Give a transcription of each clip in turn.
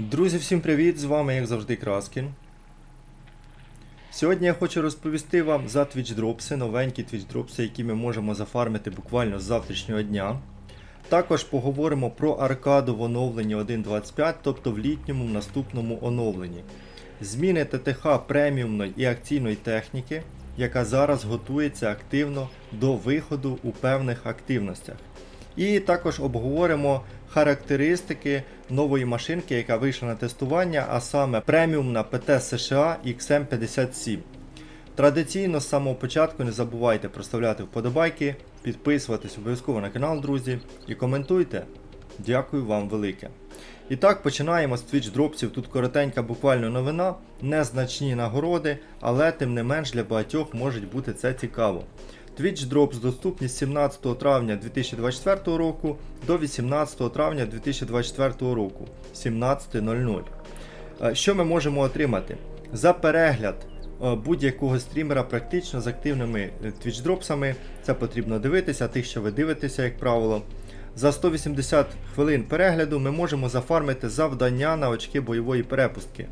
Друзі, всім привіт! З вами, як завжди, Краскін. Сьогодні я хочу розповісти вам за твічдропси, новенькі твічдропси, які ми можемо зафармити буквально з завтрашнього дня. Також поговоримо про аркаду в оновленні 1.25, тобто в літньому наступному оновленні. Зміни ТТХ преміумної і акційної техніки, яка зараз готується активно до виходу у певних активностях. І також обговоримо характеристики нової машинки, яка вийшла на тестування, а саме преміумна ПТ США XM57. Традиційно з самого початку не забувайте проставляти вподобайки, підписуватись обов'язково на канал, друзі, і коментуйте. Дякую вам велике. І так, починаємо з Twitch дропсів. Тут коротенька буквально новина, незначні нагороди, але тим не менш для багатьох може бути це цікаво. Twitch Drops доступні з 17 травня 2024 року до 18 травня 2024 року 17.00. Е, Що ми можемо отримати? За перегляд е, будь-якого стрімера практично з активними е, Twitch дропсами, це потрібно дивитися, тих, що ви дивитеся, як правило. За 180 хвилин перегляду ми можемо зафармити завдання на очки бойової перепустки.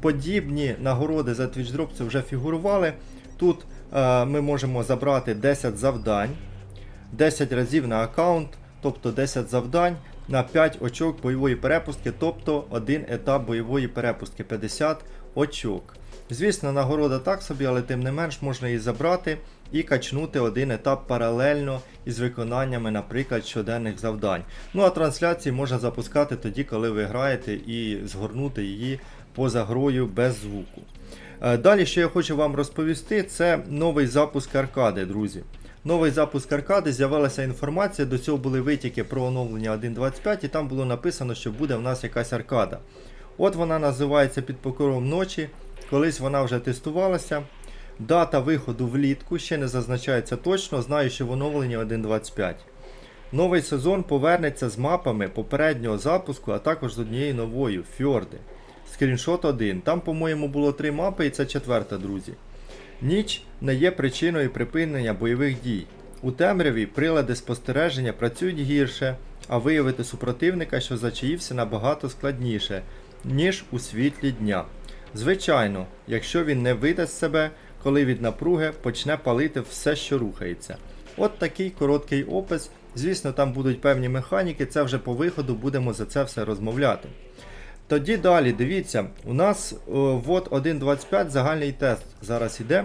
Подібні нагороди за Twitch Drops вже фігурували. Тут ми можемо забрати 10 завдань, 10 разів на аккаунт, тобто 10 завдань на 5 очок бойової перепустки, тобто один етап бойової перепустки 50 очок. Звісно, нагорода так собі, але тим не менш можна її забрати і качнути один етап паралельно із виконаннями, наприклад, щоденних завдань. Ну а трансляції можна запускати тоді, коли ви граєте, і згорнути її поза грою без звуку. Е, Далі, що я хочу вам розповісти, це новий запуск аркади, друзі. Новий запуск аркади з'явилася інформація, до цього були витіки про оновлення 1.25, і там було написано, що буде в нас якась аркада. От вона називається під покровом ночі. Колись вона вже тестувалася. Дата виходу влітку ще не зазначається точно, знаю, що в оновленні 1.25. Новий сезон повернеться з мапами попереднього запуску, а також з однією новою Фьорди. Скріншот 1. Там, по-моєму, було три мапи і це четверта, друзі. Ніч не є причиною припинення бойових дій. У темряві прилади спостереження працюють гірше, а виявити супротивника, що зачаївся, набагато складніше, ніж у світлі дня. Звичайно, якщо він не видасть себе, коли від напруги почне палити все, що рухається. От такий короткий опис. Звісно, там будуть певні механіки, це вже по виходу будемо за це все розмовляти. Тоді далі, дивіться, у нас о, вот 1.25 загальний тест зараз іде.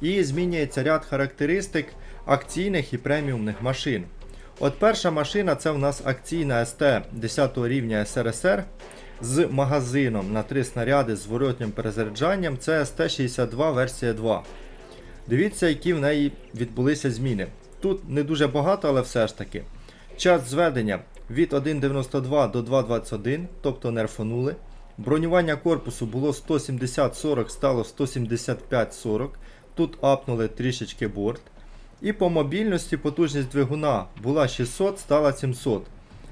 І змінюється ряд характеристик акційних і преміумних машин. От перша машина це у нас акційна СТ 10 рівня СРСР з магазином на 3 снаряди з зворотнім перезаряджанням. Це СТ-62 версія 2. Дивіться, які в неї відбулися зміни. Тут не дуже багато, але все ж таки. Час зведення від 1.92 до 2.21, тобто нерфанули. Бронювання корпусу було 170-40, стало 175-40. Тут апнули трішечки борт. І по мобільності потужність двигуна була 600, стала 700.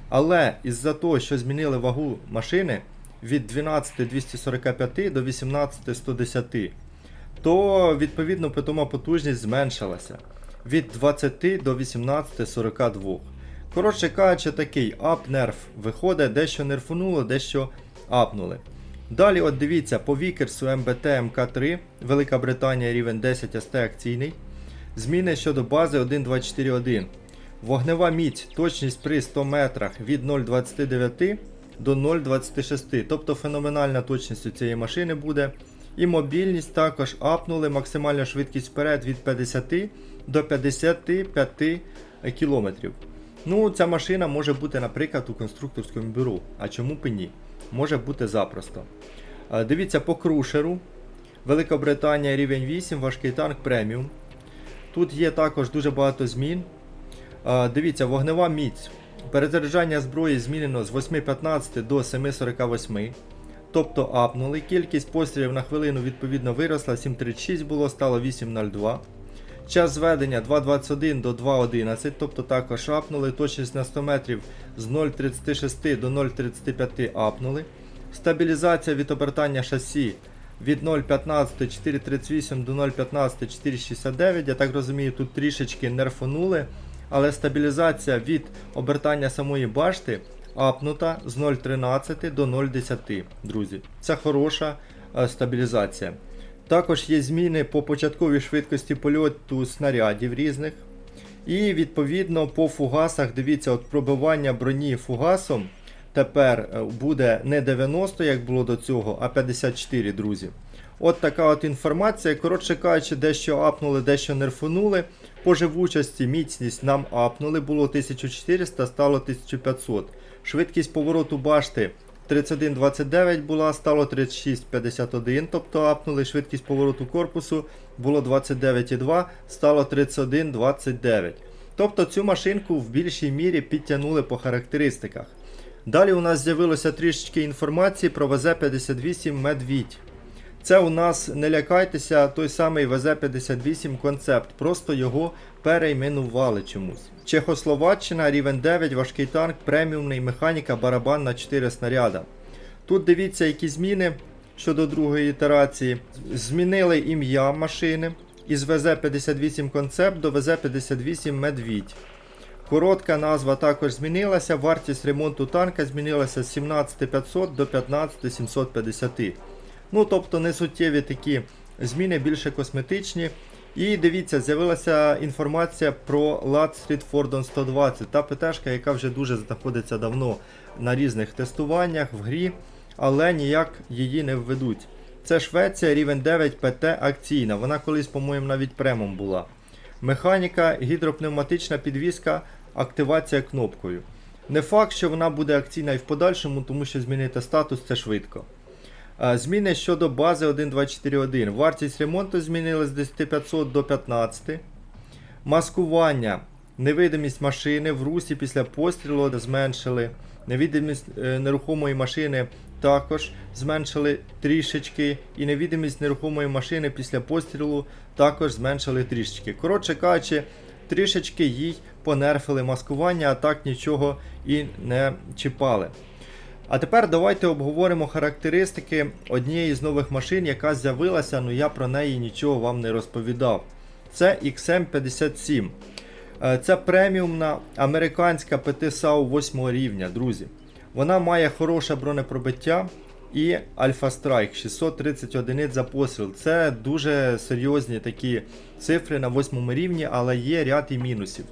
Але із-за того, що змінили вагу машини від 12245 до 18110, то відповідно питома потужність зменшилася від 20 до 1842. Коротше кажучи, такий ап-нерф виходить, дещо нерфануло, дещо апнули. Далі, от дивіться, по Вікерсу МБТ МК3, Велика Британія рівень 10 СТ акційний. Зміни щодо бази 1.24.1. Вогнева міць, точність при 100 метрах від 0.29 до 0.26, тобто феноменальна точність у цієї машини буде. І мобільність також апнули максимальну швидкість вперед від 50 до 55 км. Ну, ця машина може бути, наприклад, у конструкторському бюро. А чому б ні? Може бути запросто. Дивіться по крушеру. Великобританія рівень 8, важкий танк преміум. Тут є також дуже багато змін. Дивіться, вогнева міць. Перезаряджання зброї змінено з 8.15 до 7.48. Тобто апнули. Кількість пострілів на хвилину відповідно виросла. 7.36 було, стало 8.02. Час зведення 2.21 до 2.11, тобто також апнули. Точність на 100 метрів з 0.36 до 0.35 апнули. Стабілізація від обертання шасі від 0.15 4.38 до 0.15 4.69. Я так розумію, тут трішечки нерфонули. Але стабілізація від обертання самої башти апнута з 0,13 до 0,10, друзі. Це хороша е, стабілізація. Також є зміни по початковій швидкості польоту снарядів різних. І відповідно по фугасах, дивіться, от пробивання броні фугасом тепер е, буде не 90, як було до цього, а 54, друзі. От така от інформація. Коротше кажучи, дещо апнули, дещо нерфанули. По живучості міцність нам апнули, було 1400, стало 1500. Швидкість повороту башти 31,29 була, стало 36,51, тобто апнули. Швидкість повороту корпусу було 29,2, стало 31,29. Тобто цю машинку в більшій мірі підтягнули по характеристиках. Далі у нас з'явилося трішечки інформації про ВЗ-58 Медвідь. Це у нас не лякайтеся, той самий ВЗ-58 концепт, просто його перейменували чомусь. Чехословаччина, рівень 9, важкий танк, преміумний механіка, барабан на 4 снаряда. Тут дивіться, які зміни щодо другої ітерації. Змінили ім'я машини із ВЗ-58 концепт до ВЗ-58 Медвідь. Коротка назва також змінилася, вартість ремонту танка змінилася з 17500 до 15750. Ну, тобто не суттєві такі зміни, більше косметичні. І дивіться, з'явилася інформація про Lat Fordon 120, та ПТшка, яка вже дуже знаходиться давно на різних тестуваннях в грі, але ніяк її не введуть. Це Швеція, рівень 9 ПТ акційна. Вона колись, по-моєму, навіть премом була. Механіка, гідропневматична підвізка, активація кнопкою. Не факт, що вона буде акційна і в подальшому, тому що змінити статус це швидко. Зміни щодо бази 1.241. Вартість ремонту змінили з 10500 до 15. Маскування. Невидимість машини в русі після пострілу зменшили. Невидимість е, нерухомої машини також зменшили трішечки. І невидимість нерухомої машини після пострілу також зменшили трішечки. Коротше кажучи, трішечки їй понерфили маскування, а так нічого і не чіпали. А тепер давайте обговоримо характеристики однієї з нових машин, яка з'явилася, але я про неї нічого вам не розповідав. Це XM57. Е, Це преміумна американська ПТ-САУ 8 рівня, друзі. Вона має хороше бронепробиття і Альфа Страйк 630 одиниць за постріл. Це дуже серйозні такі цифри на 8 рівні, але є ряд і мінусів.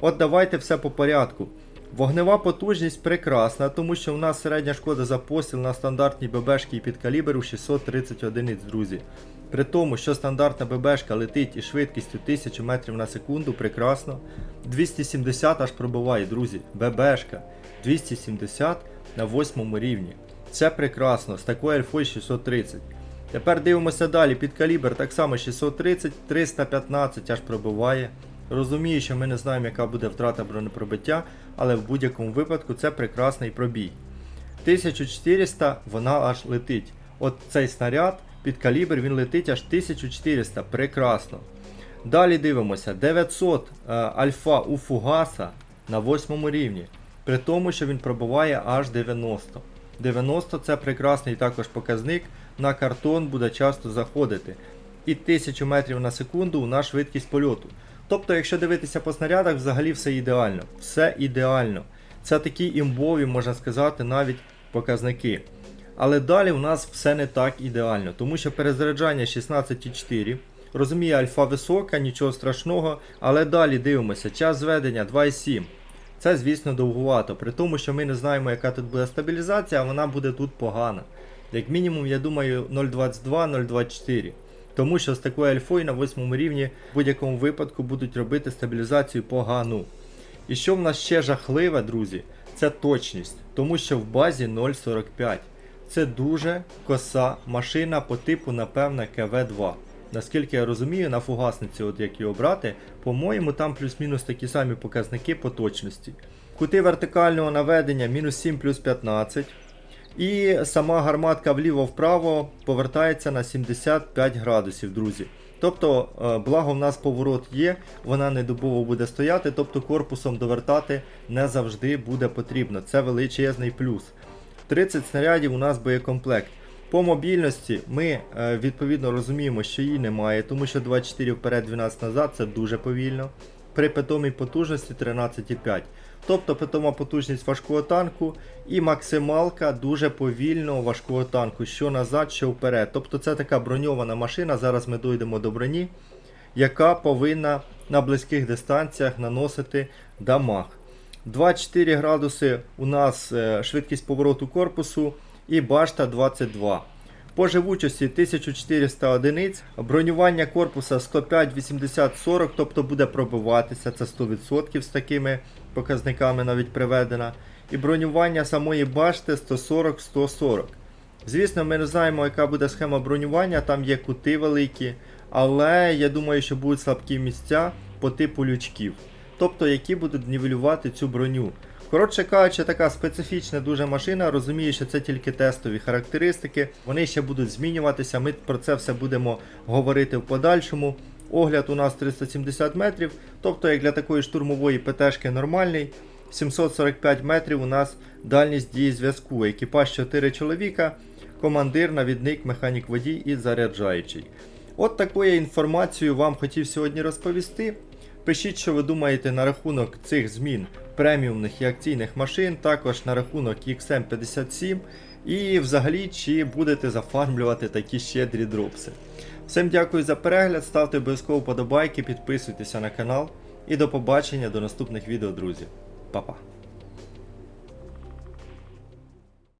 От давайте все по порядку. Вогнева потужність прекрасна, тому що у нас середня шкода за постріл на стандартній ББшки і під калібру 630 одиниць, друзі. При тому, що стандартна ББшка летить із швидкістю 1000 метрів на секунду, прекрасно. 270 аж пробиває, друзі. ББшка 270 на 8 рівні. Це прекрасно, з такою альфою 630. Тепер дивимося далі. Під калібр так само 630, 315 аж пробиває. Розумію, що ми не знаємо, яка буде втрата бронепробиття, але в будь-якому випадку це прекрасний пробій. 1400 вона аж летить. От цей снаряд під калібр він летить аж 1400. Прекрасно. Далі дивимося 900 е, альфа у фугаса на 8 рівні. При тому, що він пробиває аж 90. 90 це прекрасний також показник. На картон буде часто заходити. І 1000 метрів на секунду у нас швидкість польоту. Тобто, якщо дивитися по снарядах, взагалі все ідеально. Все ідеально. Це такі імбові, можна сказати, навіть показники. Але далі у нас все не так ідеально, тому що перезаряджання 16,4. Розумію, альфа висока, нічого страшного, але далі дивимося, час зведення 2,7. Це, звісно, довгувато, при тому, що ми не знаємо, яка тут буде стабілізація, а вона буде тут погана. Як мінімум, я думаю, 0,22-0,24. Тому що з такою альфою на 8 рівні в будь-якому випадку будуть робити стабілізацію погану. І що в нас ще жахливе, друзі, це точність, тому що в базі 0,45. Це дуже коса машина по типу, напевне, КВ-2. Наскільки я розумію, на фугасниці, от як його брати, по-моєму, там плюс-мінус такі самі показники по точності. Кути вертикального наведення мінус 7 плюс 15. І сама гарматка вліво-вправо повертається на 75 градусів, друзі. Тобто, е, благо в нас поворот є, вона не дубово буде стояти, тобто корпусом довертати не завжди буде потрібно. Це величезний плюс. 30 снарядів у нас боєкомплект. По мобільності ми е, відповідно розуміємо, що її немає, тому що 24 вперед, 12 назад це дуже повільно. При питомій потужності 13,5. Тобто питома потужність важкого танку і максималка дуже повільного важкого танку, що назад, що вперед. Тобто це така броньована машина. Зараз ми дійдемо до броні, яка повинна на близьких дистанціях наносити дамаг. 24 градуси у нас е, швидкість повороту корпусу і башта 22. По живучості 1400 одиниць, бронювання корпуса 105, 80, 40, тобто буде пробиватися, це 100% з такими показниками навіть приведено. І бронювання самої башти 140-140. Звісно, ми не знаємо, яка буде схема бронювання, там є кути великі, але я думаю, що будуть слабкі місця по типу лючків, тобто які будуть нівелювати цю броню. Коротше кажучи, така специфічна дуже машина. Розумію, що це тільки тестові характеристики. Вони ще будуть змінюватися. Ми про це все будемо говорити в подальшому. Огляд у нас 370 метрів, тобто як для такої штурмової ПТшки нормальний. 745 метрів у нас дальність дії зв'язку. Екіпаж 4 чоловіка, командир, навідник, механік водій і заряджаючий. От такою інформацією вам хотів сьогодні розповісти. Пишіть, що ви думаєте на рахунок цих змін преміумних і акційних машин, також на рахунок XM57 і взагалі чи будете зафармлювати такі щедрі дропси. Всім дякую за перегляд, ставте обов'язково подобайки, підписуйтеся на канал і до побачення до наступних відео, друзі. Па-па.